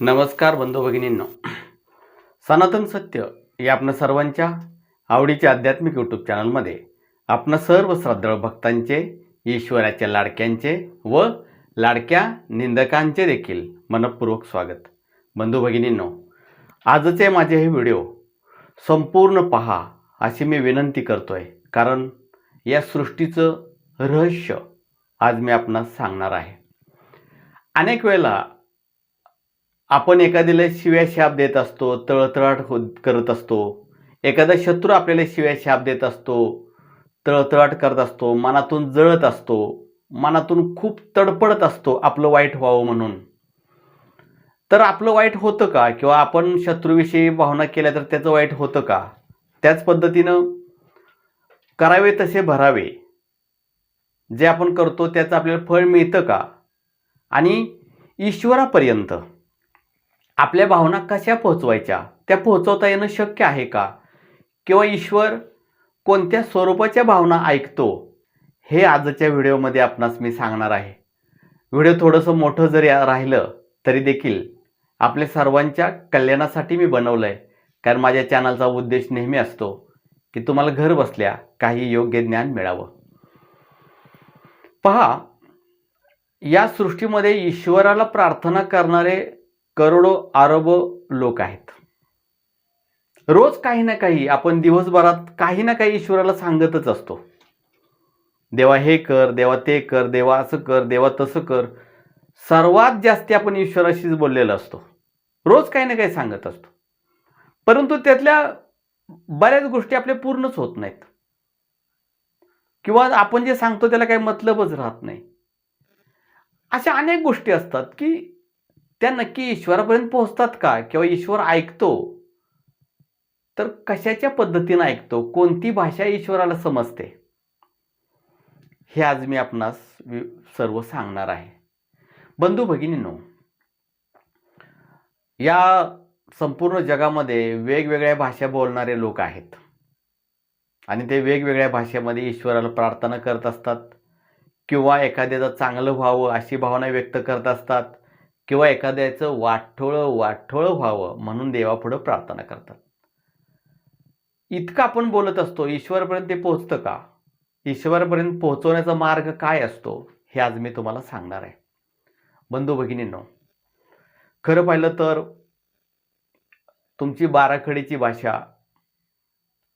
नमस्कार बंधू भगिनींनो. सनातन सत्य या आपल्या सर्वांच्या आवडीच्या आध्यात्मिक यूट्यूब चॅनलमध्ये आपणा सर्व श्रद्धाळू भक्तांचे ईश्वराच्या लाडक्यांचे व लाडक्या निंदकांचे देखील मनपूर्वक स्वागत. बंधू भगिनींनो आजचे माझे हे व्हिडिओ संपूर्ण पहा अशी मी विनंती करतो आहे कारण या सृष्टीचं रहस्य आज मी आपणास सांगणार आहे. अनेक वेळेला आपण एखाद्याला शिव्या शाप देत असतो तळतळाट हो करत असतो. एखादा शत्रू आपल्याला शिव्या शाप देत असतो तळतळाट करत असतो मनातून जळत असतो मनातून खूप तडपडत असतो आपलं वाईट व्हावं म्हणून. तर आपलं वाईट होतं का? किंवा आपण शत्रूविषयी भावना केल्या तर त्याचं वाईट होतं का? त्याच पद्धतीनं करावे तसे भरावे. जे आपण करतो त्याचं आपल्याला फळ मिळतं का? आणि ईश्वरापर्यंत. आपल्या भावना कशा पोहोचवायच्या त्या पोहोचवता येणं शक्य आहे का? किंवा ईश्वर कोणत्या स्वरूपाच्या भावना ऐकतो? हे आजच्या व्हिडिओमध्ये आपणास मी सांगणार आहे. व्हिडिओ थोडंसं मोठं जरी राहिलं तरी देखील आपल्या सर्वांच्या कल्याणासाठी मी बनवलं आहे कारण माझ्या चॅनलचा उद्देश नेहमी असतो की तुम्हाला घर बसल्या काही योग्य ज्ञान मिळावं. पहा या सृष्टीमध्ये ईश्वराला प्रार्थना करणारे करोडो अरब लोक आहेत. रोज काही ना काही आपण दिवसभरात काही ना काही ईश्वराला सांगतच असतो. देवा हे कर देवा ते कर देवा असं कर देवा तसं कर. सर्वात जास्त आपण ईश्वराशीच बोललेला असतो. रोज काही ना काही सांगत असतो. परंतु त्यातल्या बऱ्याच गोष्टी आपल्या पूर्णच होत नाहीत. किंवा आपण जे सांगतो त्याला काही मतलबच राहत नाही. अशा अनेक गोष्टी असतात की त्या नक्की ईश्वरापर्यंत पोहोचतात का? किंवा ईश्वर ऐकतो? तर कशाच्या पद्धतीनं ऐकतो? कोणती भाषा ईश्वराला समजते? हे आज मी आपणास सर्व सांगणार आहे. बंधू भगिनींनो या संपूर्ण जगामध्ये वेगवेगळ्या भाषा बोलणारे लोक आहेत. आणि ते वेगवेगळ्या भाषेमध्ये ईश्वराला प्रार्थना करत असतात. किंवा एखाद्याचं चांगलं व्हावं अशी भावना व्यक्त करत असतात. किंवा एखाद्याचं वाठोळं वाठोळं व्हावं म्हणून देवापुढं प्रार्थना करतात. इतकं आपण बोलत असतो ईश्वरपर्यंत ते पोहोचतं का? ईश्वरपर्यंत पोहोचवण्याचा मार्ग काय असतो हे आज मी तुम्हाला सांगणार आहे. बंधू भगिनींनो खरं पाहिलं तर तुमची बाराखडीची भाषा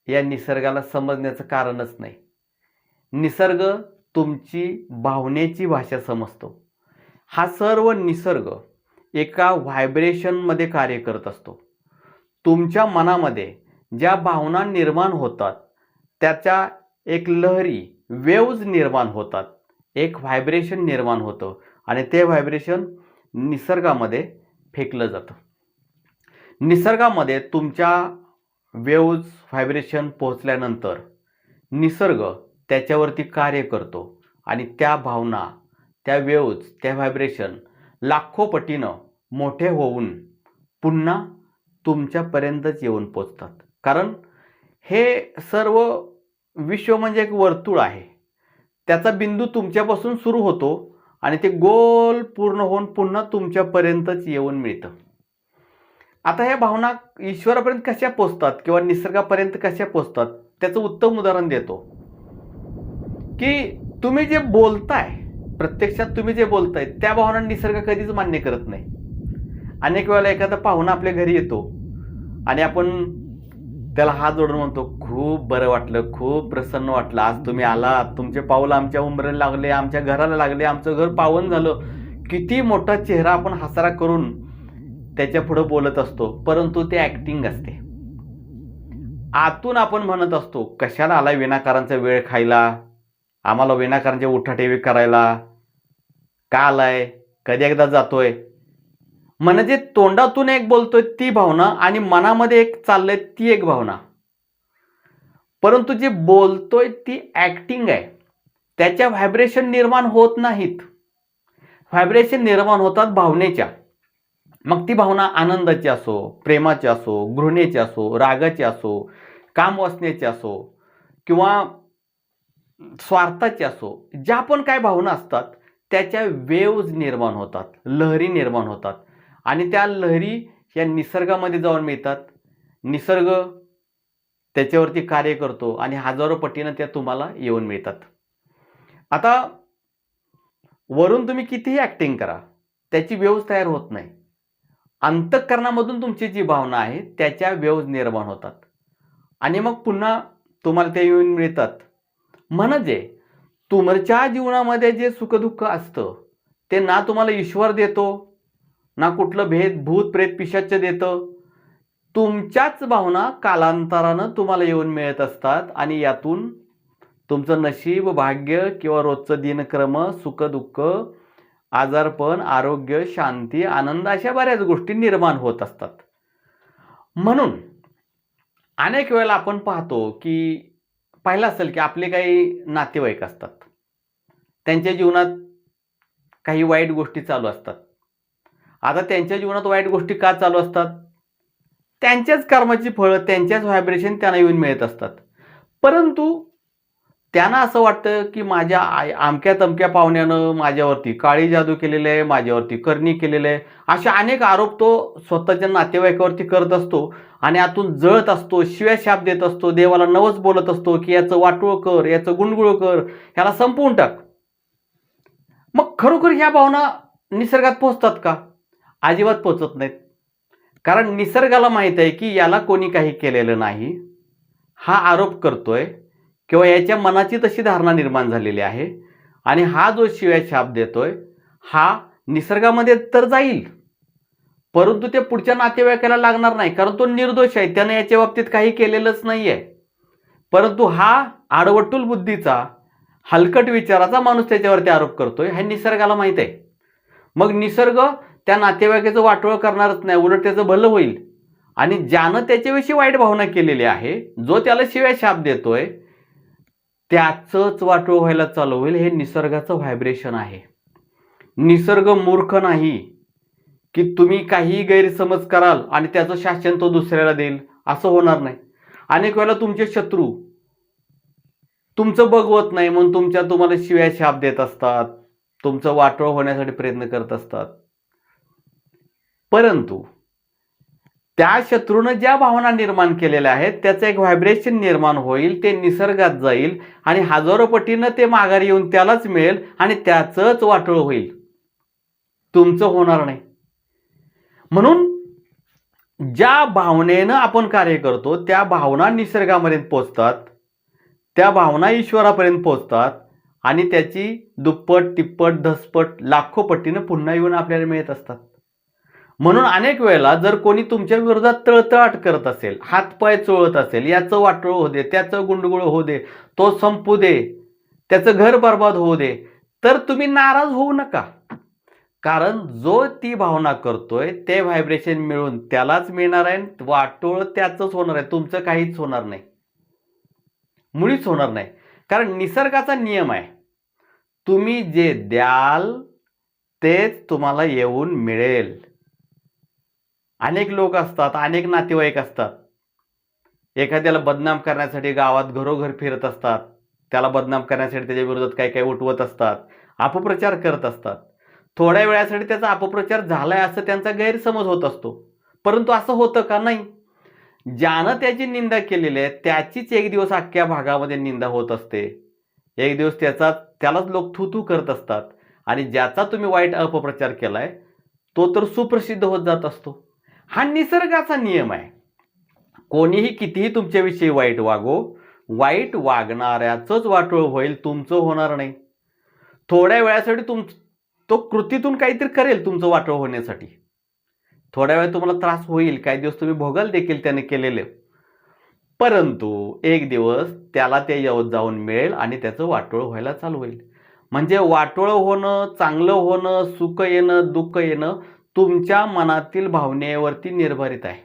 या निसर्गाला समजण्याचं कारणच नाही. निसर्ग तुमची भावनेची भाषा समजतो. हा सर्व निसर्ग एका व्हायब्रेशनमध्ये कार्य करत असतो. तुमच्या मनामध्ये ज्या भावना निर्माण होतात त्याच्या एक लहरी वेव्ज निर्माण होतात. एक व्हायब्रेशन निर्माण होतं आणि ते व्हायब्रेशन निसर्गामध्ये फेकलं जातं. निसर्गामध्ये तुमच्या वेव्ज व्हायब्रेशन पोहोचल्यानंतर निसर्ग त्याच्यावरती कार्य करतो आणि त्या भावना त्या वेव्ज त्या व्हायब्रेशन लाखो पटीनं मोठे होऊन पुन्हा तुमच्यापर्यंतच येऊन पोचतात. कारण हे सर्व विश्व म्हणजे एक वर्तुळ आहे. त्याचा बिंदू तुमच्यापासून सुरू होतो आणि ते गोल पूर्ण होऊन पुन्हा तुमच्यापर्यंतच येऊन मिळतं. आता ह्या भावना ईश्वरापर्यंत कशा पोचतात किंवा निसर्गापर्यंत कशा पोचतात? त्याचं उत्तम उदाहरण देतो. की तुम्ही जे बोलताय प्रत्यक्षात तुम्ही जे बोलताय त्या भावना निसर्ग कधीच मान्य करत नाही. अनेक वेळेला एखादा पाहुणा आपल्या घरी येतो आणि आपण त्याला हात जोडून म्हणतो खूप बरं वाटलं खूप प्रसन्न वाटलं. आज तुम्ही आलात. तुमचे पाऊल आमच्या उंबरेला लागले आमच्या घराला लागले आमचं घर पावन झालं. किती मोठा चेहरा आपण हसारा करून त्याच्या पुढं बोलत असतो परंतु ते ॲक्टिंग असते. आतून आपण म्हणत असतो कशाला आला विनाकारांचा वेळ खायला? आम्हाला विनाकारांचे उठाठेवी करायला? का आलाय कधी एकदा जातोय. म्हणजे तोंडातून एक बोलतोय ती भावना आणि मनामध्ये एक चाललंय ती एक भावना. परंतु जे बोलतोय ती ॲक्टिंग आहे. त्याच्या व्हायब्रेशन निर्माण होत नाहीत. व्हायब्रेशन निर्माण होतात भावनेच्या. मग ती भावना आनंदाची असो प्रेमाची असो घृणेची असो रागाची असो कामवासनेची असो किंवा स्वार्थाची असो ज्या पण काय भावना असतात त्याच्या वेव्ज निर्माण होतात लहरी निर्माण होतात. आणि त्या लहरी या निसर्गामध्ये जाऊन मिळतात. निसर्ग त्याच्यावरती कार्य करतो आणि हजारो पटीनं त्या तुम्हाला येऊन मिळतात. आता वरून तुम्ही कितीही ॲक्टिंग करा त्याची वेव्ज तयार होत नाही. अंतःकरणामधून तुमची जी भावना आहे त्याच्या वेव्ज निर्माण होतात. आणि मग पुन्हा तुम्हाला ते येऊन मिळतात. म्हणजे तुमच्या जीवनामध्ये जे सुखदुःख असतं ते ना तुम्हाला ईश्वर देतो ना कुठलं भेद भूत प्रेत पिशाच्य देतं. तुमच्याच भावना कालांतरानं तुम्हाला येऊन मिळत असतात आणि यातून तुमचं नशीब भाग्य किंवा रोजचं दिनक्रम सुखदुःख आजारपण आरोग्य शांती आनंद अशा बऱ्याच गोष्टी निर्माण होत असतात. म्हणून अनेक वेळेला आपण पाहतो की पाहिलं असेल की आपले काही नातेवाईक असतात. त्यांच्या जीवनात काही वाईट गोष्टी चालू असतात. आता त्यांच्या जीवनात वाईट गोष्टी का चालू असतात? त्यांच्याच कर्माची फळं त्यांच्याच व्हायब्रेशन त्यांना येऊन मिळत असतात. परंतु त्यांना असं वाटतं की माझ्या आय आमक्या तमक्या पाहुण्यानं माझ्यावरती काळी जादू केलेली आहे माझ्यावरती करणी केलेलं आहे. असे अनेक आरोप तो स्वतःच्या नातेवाईकावरती करत असतो आणि आतून जळत असतो शिव्या शाप देत असतो देवाला नवस बोलत असतो की याचं वाटोळ कर याचं गुणगुळ कर ह्याला संपवून टाक. मग खरोखर ह्या भावना निसर्गात पोचतात का? अजिबात पोचत नाहीत. कारण निसर्गाला माहीत आहे की याला कोणी काही केलेलं नाही. हा आरोप करतोय. किंवा याच्या मनाची तशी धारणा निर्माण झालेली आहे. आणि हा जो शिव्या छाप देतोय हा निसर्गामध्ये तर जाईल. परंतु ते पुढच्या नातेवाईकाला लागणार नाही कारण तो निर्दोष आहे. त्याने याच्या बाबतीत काही केलेलंच नाही आहे परंतु हा आडवटूल बुद्धीचा हलकट विचाराचा माणूस त्याच्यावरती आरोप करतोय हे निसर्गाला माहीत आहे. मग निसर्ग त्या नातेवाईकाचं वाटोळ करणारच नाही उलट त्याचं भलं होईल. आणि ज्यानं त्याच्याविषयी वाईट भावना केलेली आहे जो त्याला शिवाय शाप देतोय त्याचंच वाटोळ व्हायला चालू होईल. हे निसर्गाचं व्हायब्रेशन आहे. निसर्ग मूर्ख नाही की तुम्ही काही गैरसमज कराल आणि त्याचं शासन तो दुसऱ्याला देईल. असं होणार नाही. अनेक वेळेला तुमचे शत्रू तुमचं बघवत नाही म्हणून तुमच्या तुम्हाला शिव्या शाप देत असतात. तुमचं वाटोळ होण्यासाठी प्रयत्न करत असतात. परंतु त्या शत्रूनं ज्या भावना निर्माण केलेल्या आहेत त्याचं एक व्हायब्रेशन निर्माण होईल ते निसर्गात जाईल आणि हजारो पटीनं ते माघारी येऊन त्यालाच मिळेल आणि त्याचंच वाटोळ होईल. तुमचं होणार नाही. म्हणून ज्या भावनेनं आपण कार्य करतो त्या भावना निसर्गापर्यंत पोचतात त्या भावना ईश्वरापर्यंत पोचतात आणि त्याची दुप्पट तिप्पट धसपट लाखो पटीनं पुन्हा येऊन आपल्याला मिळत असतात. म्हणून अनेक वेळेला जर कोणी तुमच्या विरोधात तळतळाट करत असेल हातपाय चोळत असेल याचं वाटोळ होऊ दे त्याचं गुंडगुळ होऊ दे तो संपू दे त्याचं घर बर्बाद होऊ दे तर तुम्ही नाराज होऊ नका. कारण जो ती भावना करतोय ते व्हायब्रेशन मिळून त्यालाच मिळणार आहे वाटोळ त्याचंच होणार आहे. तुमचं काहीच होणार नाही. मुळीच होणार नाही. कारण निसर्गाचा नियम आहे. तुम्ही जे द्याल तेच तुम्हाला येऊन मिळेल. अनेक लोक असतात अनेक नातेवाईक असतात. एखाद्याला बदनाम करण्यासाठी गावात घरोघर फिरत असतात. त्याला बदनाम करण्यासाठी त्याच्या विरोधात काही काही उठवत असतात. अपप्रचार करत असतात. थोड्या वेळासाठी त्याचा अपप्रचार झालाय असं त्यांचा गैरसमज होत असतो. परंतु असं होतं का नाही? ज्यानं त्याची निंदा केलेली आहे त्याचीच एक दिवस अख्ख्या भागामध्ये निंदा होत असते. एक दिवस त्याचा त्यालाच लोक थूथू करत असतात. आणि ज्याचा तुम्ही वाईट अपप्रचार केला आहे तो तर सुप्रसिद्ध होत जात असतो. हा निसर्गाचा नियम आहे. कोणीही कितीही तुमच्याविषयी वाईट वागो वाईट वागणाऱ्याचंच वाटोळ होईल तुमचं होणार नाही. थोड्या वेळासाठी तुम तो कृतीतून काहीतरी करेल तुमचं वाटोळ होण्यासाठी. थोड्या वेळ तुम्हाला त्रास होईल काही दिवस तुम्ही भोगाल देखील त्याने केलेले. परंतु एक दिवस त्याला ते येऊन जाऊन मिळेल आणि त्याचं वाटोळ व्हायला चालू होईल. म्हणजे वाटोळं होणं चांगलं होणं सुख येणं दुःख येणं तुमच्या मनातील भावनेवरती निर्भरित आहे.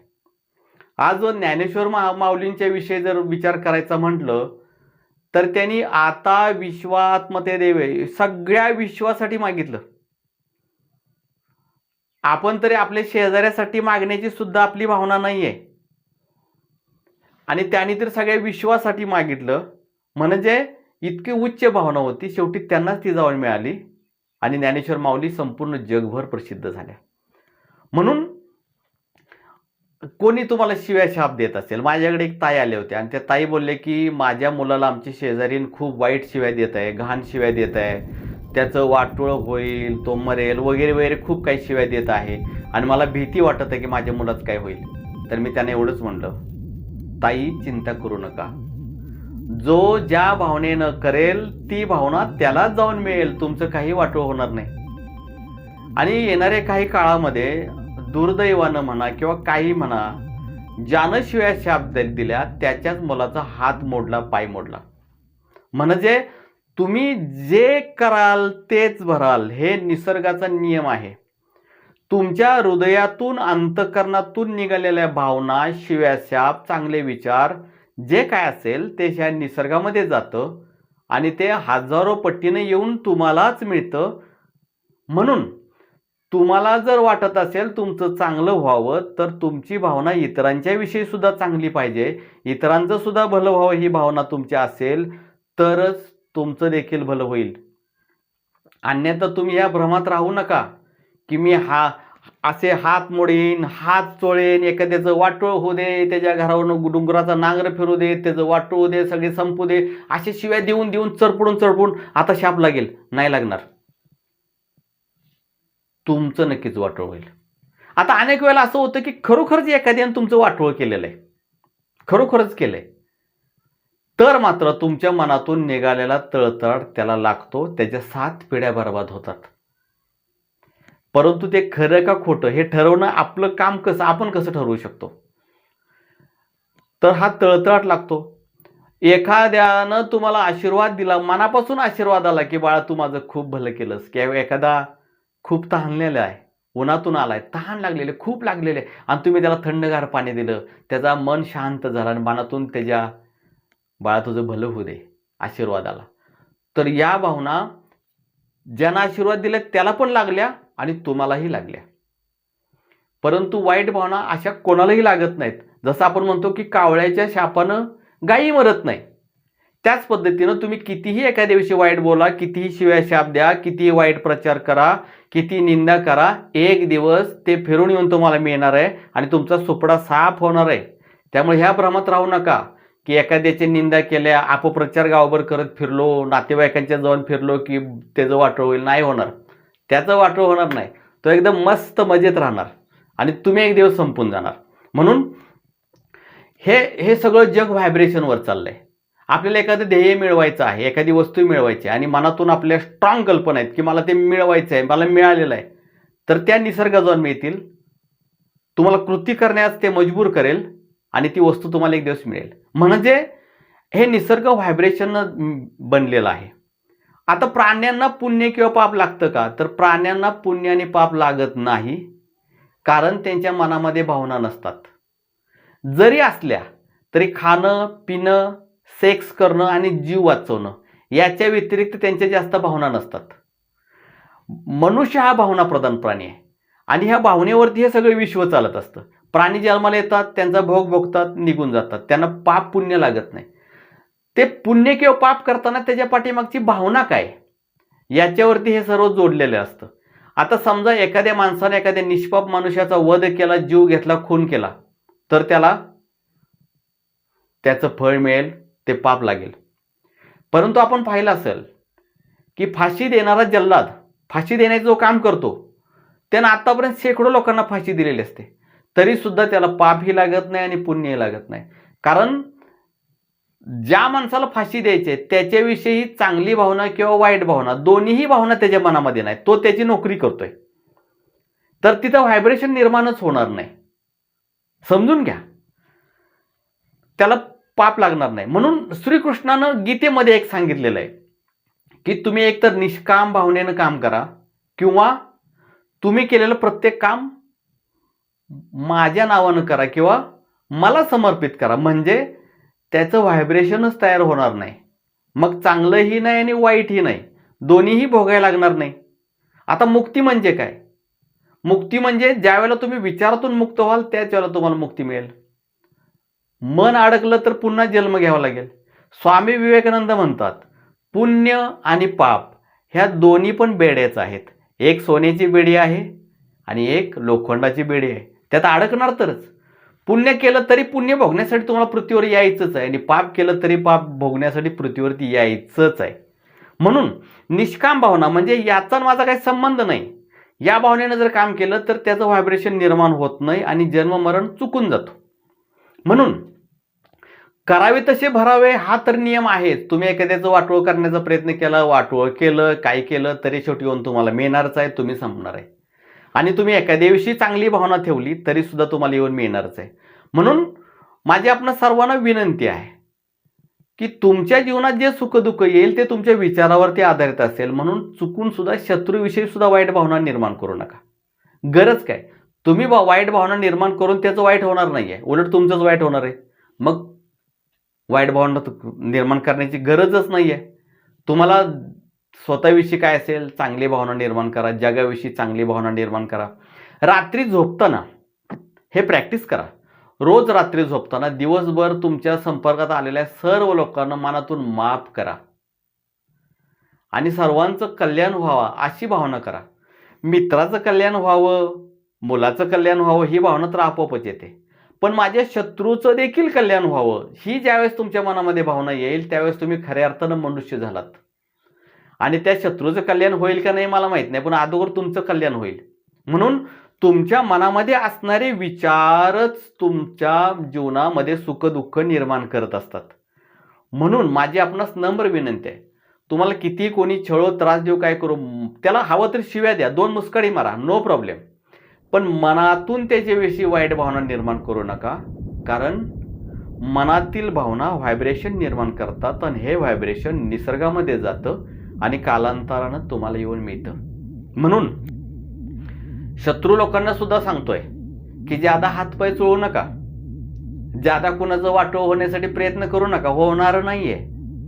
आज ज्ञानेश्वर मा माऊलींच्या विषयी जर विचार करायचा म्हटलं तर त्यांनी आता विश्वात्मते देवे सगळ्या विश्वासाठी मागितलं. आपण तरी आपल्या शेजाऱ्यासाठी मागण्याची सुद्धा आपली भावना नाही आहे आणि त्यांनी तर सगळ्या विश्वासाठी मागितलं. म्हणजे इतकी उच्च भावना होती शेवटी त्यांनाच ती जाऊन मिळाली. आणि ज्ञानेश्वर माऊली संपूर्ण जगभर प्रसिद्ध झाल्या. म्हणून कोणी तुम्हाला शिव्या शाप देत असेल? माझ्याकडे एक ताई आले होते आणि त्या ताई बोलले की माझ्या मुलाला आमची शेजारीन खूप वाईट शिव्या देत आहे घाण शिव्या देत आहे. त्याचं वाटोळं होईल तो मरेल वगैरे वगैरे खूप काही शिव्या देत आहे आणि मला भीती वाटत आहे की माझ्या मुलाचं काय होईल. तर मी त्यांना एवढंच म्हणलं ताई चिंता करू नका. जो ज्या भावनेनं करेल ती भावना त्यालाच जाऊन मिळेल. तुमचं काही वाटोळ होणार नाही. आणि येणाऱ्या काही काळामध्ये दुर्दैवानं म्हणा किंवा काही म्हणा ज्यानं शिव्या शाप दिल्या त्याच्याच मुलाचा हात मोडला पाय मोडला. म्हणजे तुम्ही जे कराल तेच भराल हे निसर्गाचा नियम आहे. तुमच्या हृदयातून अंतकरणातून निघालेल्या भावना शिव्याशाप चांगले विचार जे काय असेल ते ह्या निसर्गामध्ये जातं आणि ते हजारो पट्टीने येऊन तुम्हालाच मिळतं. म्हणून तुम्हाला जर वाटत असेल तुमचं चांगलं व्हावं तर तुमची भावना इतरांच्याविषयी सुद्धा चांगली पाहिजे. इतरांचं सुद्धा भलं व्हावं ही भावना तुमची असेल तरच तुमचं देखील भलं होईल. अन्यथा तुम्ही या भ्रमात राहू नका की मी हा असे हात मोडीन हात चोळेन एखाद्याचं वाटोळ होऊ दे त्याच्या घरावरून डुंगराचा नांगर फिरू दे त्याचं वाटोळ होऊ दे सगळे संपू दे असे शिव्या देऊन देऊन चरपडून चरपडून आता शाप लागेल नाही लागणार. तुमचं नक्कीच वाटोळ होईल. आता अनेक वेळेला असं होतं की खरोखरच एखाद्यानं तुमचं वाटोळ केलेलं आहे. खरोखरच केलंय. तर मात्र तुमच्या मनातून निघालेला तळतळ त्याला लागतो त्याच्या सात पिढ्या बर्बाद होतात. परंतु ते खरं का खोटं हे ठरवणं आपलं काम कसं आपण कसं ठरवू शकतो? तर हा तळतळाट लागतो. एखाद्यानं तुम्हाला आशीर्वाद दिला मनापासून आशीर्वाद आला की बाळा तू माझं खूप भलं केलंस. किंवा एखादा खूप तहानलेलं आहे. उन्हातून आलाय. तहान लागलेले खूप लागलेले. आणि तुम्ही त्याला थंडगार पाणी दिलं. त्याचा मन शांत झाला आणि मनातून त्याच्या बाळा तुझं भलं होऊ दे. आशीर्वादाला. तर या भावना ज्यांना आशीर्वाद दिले त्याला पण लागल्या आणि तुम्हालाही लागल्या. परंतु वाईट भावना अशा कोणालाही लागत नाहीत. जसं आपण म्हणतो की कावळ्याच्या शापानं गायी मरत नाही त्याच पद्धतीनं तुम्ही कितीही एखाद्याविषयी वाईट बोला कितीही शिव्या शाप द्या कितीही वाईट प्रचार करा किती निंदा करा एक दिवस ते फिरून येऊन तुम्हाला मिळणार आहे आणि तुमचा सुपडा साफ होणार आहे. त्यामुळे ह्या भ्रमात राहू नका की एखाद्याची निंदा केल्या अपप्रचार गावभर करत फिरलो नातेवाईकांच्या जाऊन फिरलो की त्याचं वाटो होईल नाही होणार. त्याचं वाटो होणार नाही. तो एकदम मस्त मजेत राहणार आणि तुम्ही एक दिवस संपून जाणार. म्हणून हे हे सगळं जग व्हायब्रेशनवर चाललंय. आपल्याला एखादं ध्येय मिळवायचं आहे एखादी वस्तू मिळवायची आहे आणि मनातून आपल्या स्ट्रॉंग कल्पना आहेत की मला ते मिळवायचं आहे मला मिळालेलं आहे तर त्या निसर्गाजवळ मिळतील. तुम्हाला कृती करण्यास ते मजबूर करेल आणि ती वस्तू तुम्हाला एक दिवस मिळेल. म्हणजे हे निसर्ग व्हायब्रेशन बनलेलं आहे. आता प्राण्यांना पुण्य किंवा पाप लागतं का? तर प्राण्यांना पुण्य आणि पाप लागत नाही कारण त्यांच्या मनामध्ये भावना नसतात. जरी असल्या तरी खाणं पिणं सेक्स करणं आणि जीव वाचवणं याच्या व्यतिरिक्त त्यांच्या जास्त भावना नसतात. मनुष्य हा भावनाप्रधान प्राणी आहे. आणि ह्या भावनेवरती हे सगळं विश्व चालत असतं. प्राणी जन्माला येतात त्यांचा भोग भोगतात निघून जातात. त्यांना पाप पुण्य लागत नाही. ते पुण्य किंवा पाप करताना त्याच्या पाठीमागची भावना काय? याच्यावरती हे सर्व जोडलेलं असतं. आता समजा एखाद्या माणसाने एखाद्या निष्पाप मनुष्याचा वध केला जीव घेतला खून केला तर त्याला त्याचं फळ मिळेल ते पाप लागेल. परंतु आपण पाहिलं असेल की फाशी देणारा जल्लाद फाशी देण्याचं जो काम करतो त्यानं आत्तापर्यंत शेकडो लोकांना फाशी दिलेली असते. तरीसुद्धा त्याला पापही लागत नाही आणि पुण्यही लागत नाही. कारण ज्या माणसाला फाशी द्यायची आहे त्याच्याविषयी चांगली भावना किंवा वाईट भावना दोन्हीही भावना त्याच्या मनामध्ये नाही. तो त्याची नोकरी करतोय. तर तिथं व्हायब्रेशन निर्माणच होणार नाही. समजून घ्या. त्याला पाप लागणार नाही. म्हणून श्रीकृष्णानं गीतेमध्ये एक सांगितलेलं आहे की तुम्ही एकतर निष्काम भावनेनं काम करा किंवा तुम्ही केलेलं प्रत्येक काम माझ्या नावानं करा किंवा मला समर्पित करा. म्हणजे त्याचं व्हायब्रेशनच तयार होणार नाही. मग चांगलंही नाही आणि वाईटही नाही. दोन्हीही भोगायला लागणार नाही. आता मुक्ती म्हणजे काय? मुक्ती म्हणजे ज्यावेळेला तुम्ही विचारातून मुक्त व्हाल त्याच वेळेला तुम्हाला मुक्ती मिळेल. मन अडकलं तर पुन्हा जन्म घ्यावा लागेल. स्वामी विवेकानंद म्हणतात पुण्य आणि पाप ह्या दोन्ही पण बेड्याच आहेत. एक सोन्याची बेडी आहे आणि एक लोखंडाची बेडी आहे. त्यात अडकणार तरच. पुण्य केलं तरी पुण्य भोगण्यासाठी तुम्हाला पृथ्वीवर यायचंच आहे आणि पाप केलं तरी पाप भोगण्यासाठी पृथ्वीवरती यायचंच आहे. म्हणून निष्काम भावना म्हणजे याचा आणि माझा काही संबंध नाही. या भावनेनं जर काम केलं तर त्याचं व्हायब्रेशन निर्माण होत नाही आणि जन्ममरण चुकून जातो. म्हणून करावे तसे भरावे हा तर नियम आहे तुम्ही एखाद्याचं वाटोळ करण्याचा प्रयत्न केला वाटोळ केलं काय केलं तरी शेवटी येऊन तुम्हाला मिळणारच आहे तुम्ही संपणार आहे. आणि तुम्ही एखाद्याविषयी चांगली भावना ठेवली तरी सुद्धा तुम्हाला येऊन मिळणारच आहे. म्हणून माझी आपण सर्वांना विनंती आहे की तुमच्या जीवनात जे सुखदुःख येईल ते तुमच्या विचारावरती आधारित असेल. म्हणून चुकून सुद्धा शत्रूविषयी सुद्धा वाईट भावना निर्माण करू नका. गरज काय? तुम्ही बा- वाईट भावना निर्माण करून त्याचं वाईट होणार नाही आहे उलट तुमचंच वाईट होणार आहे. मग वाईट भावना तु- निर्माण करण्याची गरजच नाही आहे तुम्हाला स्वतःविषयी काय असेल चांगली भावना निर्माण करा जगाविषयी चांगली भावना निर्माण करा. रात्री झोपताना हे प्रॅक्टिस करा. रोज रात्री झोपताना दिवसभर तुमच्या संपर्कात आलेल्या सर्व लोकांना मनातून माफ करा. आणि सर्वांचं कल्याण व्हावं अशी भावना करा. मित्राचं कल्याण व्हावं मुलाचं कल्याण व्हावं ही भावना तर आपोआपच येते. पण माझ्या शत्रूचं देखील कल्याण व्हावं. ही ज्यावेळेस तुमच्या मनामध्ये भावना येईल त्यावेळेस तुम्ही खऱ्या अर्थानं मनुष्य झालात. आणि त्या शत्रूचं कल्याण होईल का नाही मला माहीत नाही पण अगोदर तुमचं कल्याण होईल. म्हणून तुमच्या मनामध्ये असणारे विचारच तुमच्या जीवनामध्ये सुखदुःख निर्माण करत असतात. म्हणून माझी आपणास नम्र विनंती आहे. तुम्हाला किती कोणी छळो त्रास देऊ काय करू त्याला हवं तर शिव्या द्या. दोन मुस्कडी मारा. नो प्रॉब्लेम पण मनातून त्याच्याविषयी वाईट भावना निर्माण करू नका. कारण मनातील भावना व्हायब्रेशन निर्माण करतात आणि हे व्हायब्रेशन निसर्गामध्ये जातं आणि कालांतरानं तुम्हाला येऊन मिळतं. म्हणून शत्रू लोकांना सुद्धा सांगतोय की ज्यादा हातपाय चोळू नका. ज्यादा कुणाचं वाटो होण्यासाठी प्रयत्न करू नका. होणार नाहीये.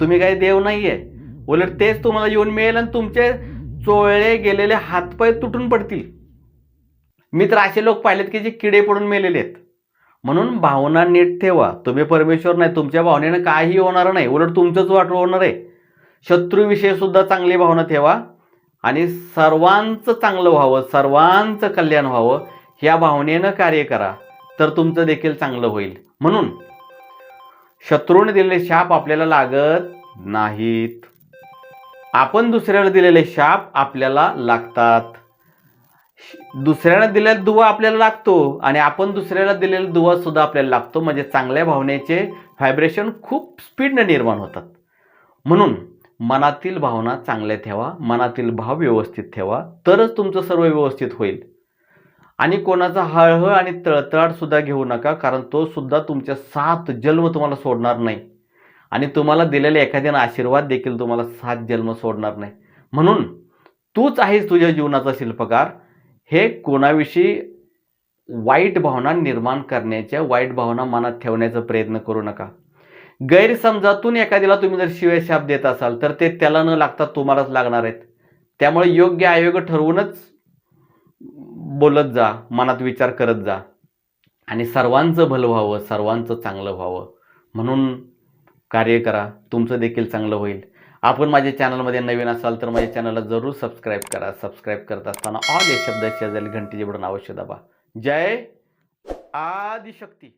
तुम्ही काही देव नाहीये. उलट तेच तुम्हाला येऊन मिळेल आणि तुमचे चोळले गेलेले हातपाय तुटून पडतील. मी तर असे लोक पाहिलेत की जे किडे पडून मेलेले आहेत. म्हणून भावना नीट ठेवा. तुम्ही परमेश्वर नाही तुमच्या भावनेनं काही होणार नाही. उलट तुमचंच वाटो होणार आहे. शत्रूविषयी सुद्धा चांगली भावना ठेवा आणि सर्वांचं चांगलं व्हावं सर्वांचं कल्याण व्हावं ह्या भावनेनं कार्य करा तर तुमचं देखील चांगलं होईल. म्हणून शत्रूने दिलेले शाप आपल्याला लागत नाहीत. आपण दुसऱ्याला दिलेले शाप आपल्याला लागतात. दुसऱ्याला दिलेला दुवा आपल्याला लागतो आणि आपण दुसऱ्याला दिलेला दुवा सुद्धा आपल्याला लागतो. म्हणजे चांगल्या भावनेचे व्हायब्रेशन खूप स्पीडने निर्माण होतात. म्हणून मनातील भावना चांगल्या ठेवा मनातील भाव व्यवस्थित ठेवा तरच तुमचं सर्व व्यवस्थित होईल. आणि कोणाचा हळहळ आणि तळतळाट सुद्धा घेऊ नका कारण तो सुद्धा तुमच्या सात जन्म तुम्हाला सोडणार नाही. आणि तुम्हाला दिलेले एखाद्यानं आशीर्वाद देखील तुम्हाला सात जन्म सोडणार नाही. म्हणून तूच आहेस तुझ्या जीवनाचा शिल्पकार हे कोणाविषयी वाईट भावना निर्माण करण्याच्या वाईट भावना मनात ठेवण्याचा प्रयत्न करू नका. गैरसमजातून एखाद्याला तुम्ही जर शिवाय शाप देत असाल तर ते त्याला न लागता तुम्हालाच लागणार आहेत. त्यामुळे योग्य आयोग ठरवूनच बोलत जा मनात विचार करत जा. आणि सर्वांचं भलं व्हावं सर्वांचं चांगलं व्हावं. म्हणून कार्य करा तुमचं देखील चांगलं होईल. आपण माझ्या चॅनलमध्ये नवीन असाल तर माझ्या चॅनलला जरूर सबस्क्राईब करा. सबस्क्राईब करत असताना ऑल या शब्दाच्या शेजारी घंटीचे बटन अवश्य दाबा. जय आदिशक्ती.